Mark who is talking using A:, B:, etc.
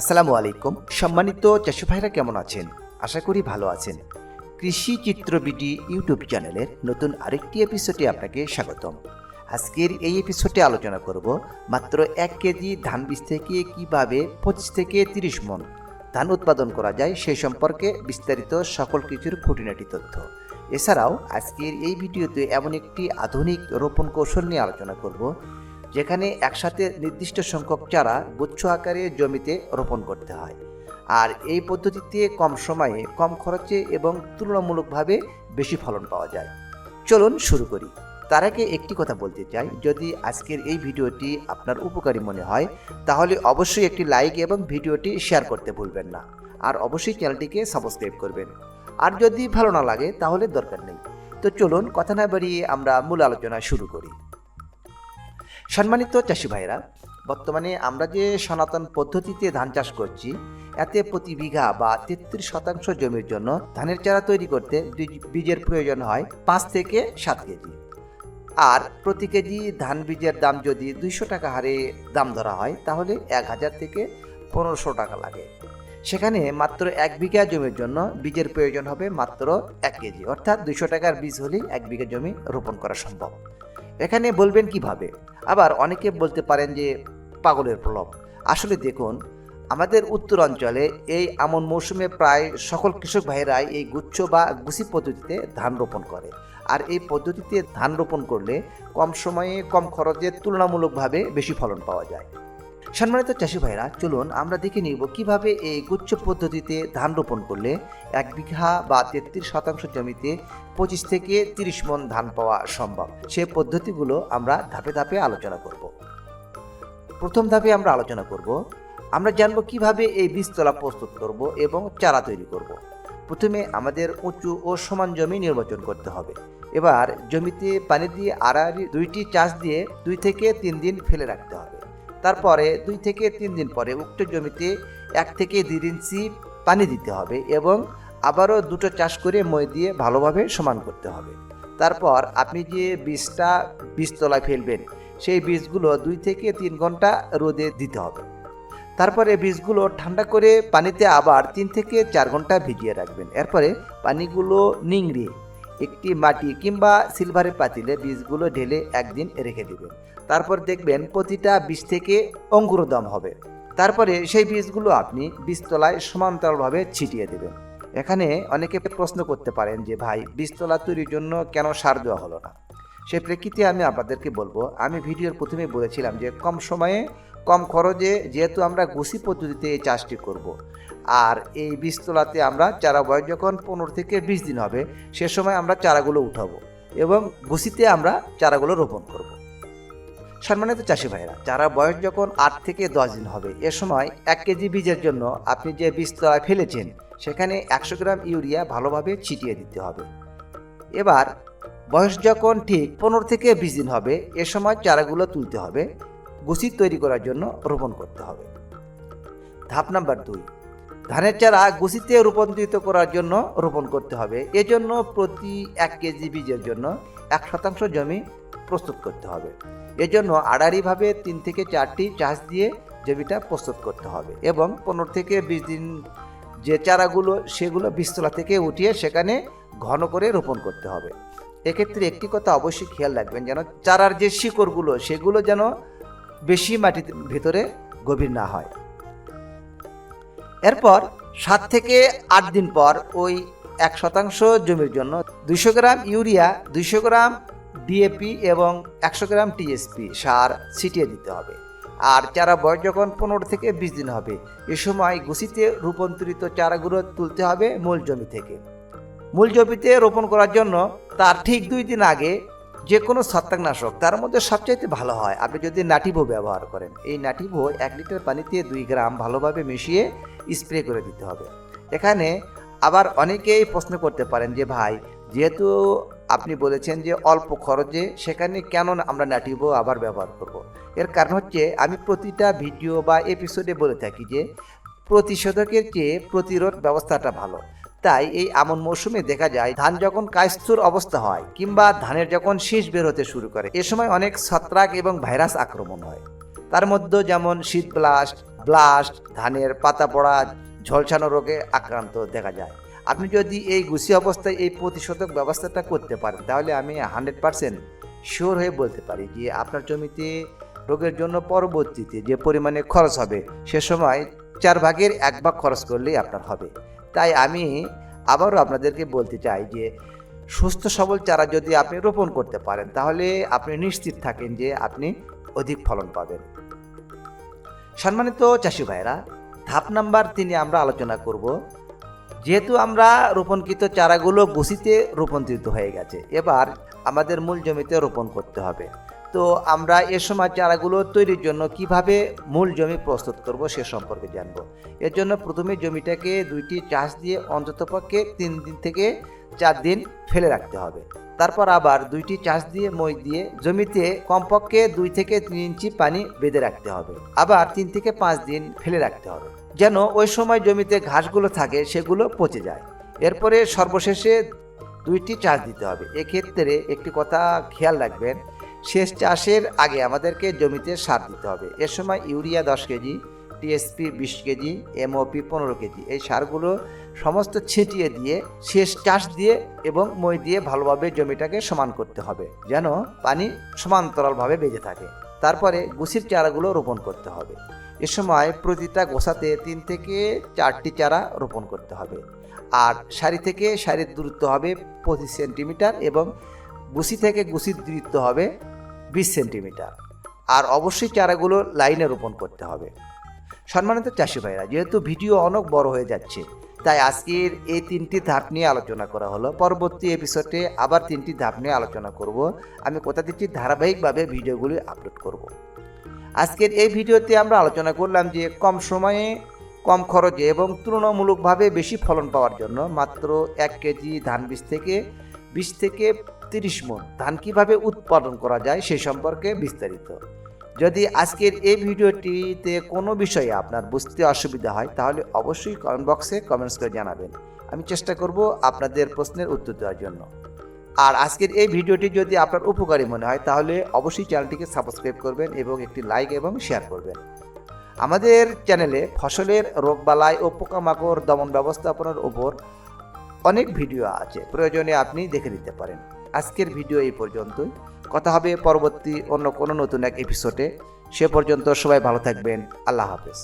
A: আসসালামু আলাইকুম। সম্মানিত চাষি ভাইরা কেমন আছেন? আশা করি ভালো আছেন। কৃষি চিত্র বিডি ইউটিউব চ্যানেলের নতুন আরেকটি এপিসোডে আপনাকে স্বাগতম। আজকের এই এপিসোডে আলোচনা করব মাত্র এক কেজি ধান বীজ থেকে কীভাবে পঁচিশ থেকে তিরিশ মন ধান উৎপাদন করা যায় সেই সম্পর্কে বিস্তারিত সকল কিছুর খুঁটিনাটি তথ্য। এছাড়াও আজকের এই ভিডিওতে এমন একটি আধুনিক রোপণ কৌশল নিয়ে আলোচনা করব যেখানে একসাথে নির্দিষ্ট সংখ্যক চারা গুচ্ছ আকারে জমিতে রোপণ করতে হয়। আর এই পদ্ধতিতে কম সময়ে, কম খরচে এবং তুলনামূলকভাবে বেশি ফলন পাওয়া যায়। চলুন শুরু করি। তার আগে একটি কথা বলতে চাই। যদি আজকের এই ভিডিওটি আপনার উপকারী মনে হয়, তাহলে অবশ্যই একটি লাইক এবং ভিডিওটি শেয়ার করতে ভুলবেন না। আর অবশ্যই চ্যানেলটিকে সাবস্ক্রাইব করবেন। আর যদি ভালো না লাগে, তাহলে দরকার নেই। তো চলুন কথা না বাড়িয়ে আমরা মূল আলোচনা শুরু করি। সম্মানিত চাষি ভাইরা বর্তমানে আমরা যে সনাতন পদ্ধতিতে ধান চাষ করছি, এতে প্রতি বিঘা বা তেত্রিশ শতাংশ জমির জন্য ধানের চারা তৈরি করতে বীজের প্রয়োজন হয় পাঁচ থেকে সাত কেজি। আর প্রতি কেজি ধান বীজের দাম যদি দুইশো টাকা হারে দাম ধরা হয়, তাহলে এক হাজার থেকে পনেরোশো টাকা লাগে। সেখানে মাত্র এক বিঘা জমির জন্য বীজের প্রয়োজন হবে মাত্র এক কেজি, অর্থাৎ দুইশো টাকার বীজ হলেই এক বিঘা জমি রোপণ করা সম্ভব। এখানে বলবেন কীভাবে? আবার অনেকে বলতে পারেন যে পাগলের প্রলোভ। আসলে দেখুন, আমাদের উত্তরাঞ্চলে এই আমন মৌসুমে প্রায় সকল কৃষক ভাইরাই এই গুচ্ছ বা গুছি পদ্ধতিতে ধান রোপণ করে। আর এই পদ্ধতিতে ধান রোপণ করলে কম সময়ে, কম খরচে তুলনামূলকভাবে বেশি ফলন পাওয়া যায়। সম্মানিত চাষি ভাইরা চলুন আমরা দেখে নিব কীভাবে এই গুচ্ছ পদ্ধতিতে ধান রোপণ করলে এক বিঘা বা তেত্রিশ শতাংশ জমিতে পঁচিশ থেকে তিরিশ মন ধান পাওয়া সম্ভব। সে পদ্ধতিগুলো আমরা ধাপে ধাপে আলোচনা করব। প্রথম ধাপে আমরা আলোচনা করব, আমরা জানব কীভাবে এই বীজতলা প্রস্তুত করব এবং চারা তৈরি করব। প্রথমে আমাদের উঁচু ও সমান জমি নির্বাচন করতে হবে। এবার জমিতে পানি দিয়ে আড়াআড়ি দুইটি চাষ দিয়ে দুই থেকে তিন দিন ফেলে রাখতে হবে। তারপরে দুই থেকে তিন দিন পরে উক্ত জমিতে এক থেকে দেড় ইঞ্চি পানি দিতে হবে এবং আবারও দুটো চাষ করে মই দিয়ে ভালোভাবে সমান করতে হবে। তারপর আপনি যে বীজটা বীজতলায় ফেলবেন, সেই বীজগুলো দুই থেকে তিন ঘণ্টা রোদে দিতে হবে। তারপরে বীজগুলো ঠান্ডা করে পানিতে আবার তিন থেকে চার ঘণ্টা ভিজিয়ে রাখবেন। এরপরে পানিগুলো নিংড়িয়ে একটি মাটি কিংবা সিলভারের পাতিলে বীজগুলো ঢেলে একদিন রেখে দিবেন। তারপর দেখবেন প্রতিটা বীজ থেকে অঙ্কুরোদম হবে। তারপরে সেই বীজগুলো আপনি বীজতলায় সমান্তরালভাবে ছিটিয়ে দেবেন। এখানে অনেকে প্রশ্ন করতে পারেন যে, ভাই, বীজতলা তৈরির জন্য কেন সার দেওয়া হলো না? সেই প্রেক্ষিতে আমি আপনাদেরকে বলব, আমি ভিডিওর প্রথমে বলেছিলাম যে, কম সময়ে, কম খরচে যেহেতু আমরা গুছি পদ্ধতিতে এই চাষটি করব। আর এই বীজতলাতে আমরা চারা বয়স যখন পনেরো থেকে বিশ দিন হবে, সে সময় আমরা চারাগুলো উঠাবো এবং গুছিতে আমরা চারাগুলো রোপণ করব। সম্মানিত চাষি ভাইরা চারা বয়স যখন আট থেকে দশ দিন হবে, এ সময় এক কেজি বীজের জন্য আপনি যে বীজতলায় ফেলেছেন, সেখানে একশো গ্রাম ইউরিয়া ভালোভাবে ছিটিয়ে দিতে হবে এবার বয়স যখন ঠিক পনেরো থেকে বিশ দিন হবে, এ সময় চারাগুলো তুলতে হবে গুছি তৈরি করার জন্য রোপণ করতে হবে ধাপ নাম্বার দুই ধানের চারা গুছিতে রূপান্তরিত করার জন্য রোপণ করতে হবে। এজন্য প্রতি এক কেজি বীজের জন্য এক শতাংশ জমি প্রস্তুত করতে হবে। এজন্য আড়াড়িভাবে তিন থেকে চারটি চাষ দিয়ে জমিটা প্রস্তুত করতে হবে এবং পনেরো থেকে বিশ দিন যে চারাগুলো, সেগুলো বীজতলা থেকে উঠিয়ে সেখানে ঘন করে রোপণ করতে হবে। এক্ষেত্রে একটি কথা অবশ্যই খেয়াল রাখবেন যেন চারার যে শিকড়গুলো, সেগুলো যেন বেশি মাটির ভেতরে গভীর না হয়। এরপর সাত থেকে আট দিন পর ওই এক শতাংশ জমির জন্য দুইশো গ্রাম ইউরিয়া, দুইশো গ্রাম ডিএপি এবং একশো গ্রাম টিএসপি সার ছিটিয়ে দিতে হবে। আর চারা বয়স যখন পনেরো থেকে বিশ দিন হবে, এ সময় গুছিতে রূপান্তরিত চারাগুলো তুলতে হবে মূল জমি থেকে। মূল জমিতে রোপণ করার জন্য তার ঠিক দুই দিন আগে যে কোনো ছত্রাকনাশক, তার মধ্যে সবচাইতে ভালো হয়, আপনি যদি নাটিভো ব্যবহার করেন। এই নাটিভো এক লিটার পানিতে দুই গ্রাম ভালোভাবে মিশিয়ে স্প্রে করে দিতে হবে। এখানে আবার অনেকেই প্রশ্ন করতে পারেন যে, ভাই, যেহেতু আপনি বলেছেন যে অল্প খরচে, সেখানে কেন আমরা নাটিভো আবার ব্যবহার করব। এর কারণ হচ্ছে, আমি প্রতিটা ভিডিও বা এপিসোডে বলে থাকি যে, প্রতিষেধকের চেয়ে প্রতিরোধ ব্যবস্থাটা ভালো। তাই এই আমন মৌসুমে দেখা যায়, ধান যখন কায়স্থুর অবস্থা হয় কিংবা ধানের যখন শীষ বের হতে শুরু করে, এ সময় অনেক ছত্রাক এবং ভাইরাস আক্রমণ হয়। তার মধ্যে যেমন শীত ব্লাস্ট ব্লাস্ট ধানের পাতা পড়া, ঝলসানো রোগে আক্রান্ত দেখা যায়। আপনি যদি এই গুছি অবস্থায় এই প্রতিষেধক ব্যবস্থাটা করতে পারেন, তাহলে আমি হান্ড্রেড পারসেন্ট শিওর হয়ে বলতে পারি যে আপনার জমিতে রোগের জন্য পরবর্তীতে যে পরিমাণে খরচ হবে, সে সময় চার ভাগের এক ভাগ খরচ করলেই আপনার হবে। তাই আমি আবারও আপনাদেরকে বলতে চাই যে, সুস্থ সবল চারা যদি আপনি রোপণ করতে পারেন, তাহলে আপনি নিশ্চিত থাকেন যে আপনি অধিক ফলন পাবেন। সম্মানিত চাষি ভাইরা ধাপ নাম্বার তিনে আমরা আলোচনা করব, যেহেতু আমরা রোপণকৃত চারাগুলো গুছিতে রোপণকৃত হয়ে গেছে, এবার আমাদের মূল জমিতে রোপণ করতে হবে। তো আমরা এ সময় চারাগুলো তৈরির জন্য কীভাবে মূল জমি প্রস্তুত করব সে সম্পর্কে জানব। এর জন্য প্রথমে জমিটাকে দুইটি চাষ দিয়ে অন্ততপক্ষে তিন দিন থেকে চার দিন ফেলে রাখতে হবে। তারপর আবার দুইটি চাষ দিয়ে মই দিয়ে জমিতে কমপক্ষে দুই থেকে তিন ইঞ্চি পানি বেঁধে রাখতে হবে। আবার তিন থেকে পাঁচ দিন ফেলে রাখতে হবে, যেন ওই সময় জমিতে ঘাসগুলো থাকে সেগুলো পচে যায়। এরপরে সর্বশেষে দুইটি চাষ দিতে হবে। এক্ষেত্রে একটি কথা খেয়াল রাখবেন শেষ চাষের আগে আমাদেরকে জমিতে সার দিতে হবে। এর সময় ইউরিয়া দশ কেজি, টিএসপি বিশ কেজি, এমওপি পনেরো কেজি। এই সারগুলো সমস্ত ছিটিয়ে দিয়ে, শেষ চাষ দিয়ে এবং মই দিয়ে ভালোভাবে জমিটাকে সমান করতে হবে, যেন পানি সমান্তরালভাবে বেজে থাকে। তারপরে গুছির চারাগুলো রোপণ করতে হবে। এ সময় প্রতিটা গোছাতে তিন থেকে চারটি চারা রোপণ করতে হবে। আর সারি থেকে সারির দূরত্ব হবে পঁচিশ সেন্টিমিটার এবং গুছি থেকে গুছির দূরত্ব হবে বিশ সেন্টিমিটার। আর অবশ্যই চারাগুলো লাইনে রোপণ করতে হবে। সম্মানিত চাষি ভাইরা, যেহেতু ভিডিও অনেক বড় হয়ে যাচ্ছে, তাই আজকের এই তিনটি ধাপ নিয়ে আলোচনা করা হলো। পরবর্তী এপিসোডে আবার তিনটি ধাপ নিয়ে আলোচনা করব। আমি কথা দিচ্ছি ধারাবাহিকভাবে ভিডিওগুলি আপলোড করব। আজকের এই ভিডিওতে আমরা আলোচনা করলাম যে কম সময়ে, কম খরচে এবং তুলনামূলকভাবে বেশি ফলন পাওয়ার জন্য মাত্র এক কেজি ধান বীজ থেকে বিশ থেকে তিরিশ মন ধান কীভাবে উৎপাদন করা যায় সে সম্পর্কে বিস্তারিত। যদি আজকের এই ভিডিওটিতে কোনো বিষয়ে আপনার বুঝতে অসুবিধা হয়, তাহলে অবশ্যই কমেন্ট বক্সে কমেন্টস করে জানাবেন। আমি চেষ্টা করব আপনাদের প্রশ্নের উত্তর দেওয়ার জন্য। আর আজকের এই ভিডিওটি যদি আপনার উপকারী মনে হয়, তাহলে অবশ্যই চ্যানেলটিকে সাবস্ক্রাইব করবেন এবং একটি লাইক এবং শেয়ার করবেন। আমাদের চ্যানেলে ফসলের রোগবালাই ও পোকামাকড় দমন ব্যবস্থাপনার উপর অনেক ভিডিও আছে। প্রয়োজনে আপনি দেখে নিতে পারেন। আজকের ভিডিও এই পর্যন্তই। কথা হবে পরবর্তী অন্য কোনো নতুন এক এপিসোডে সে পর্যন্ত সবাই ভালো থাকবেন। আল্লাহ হাফেজ।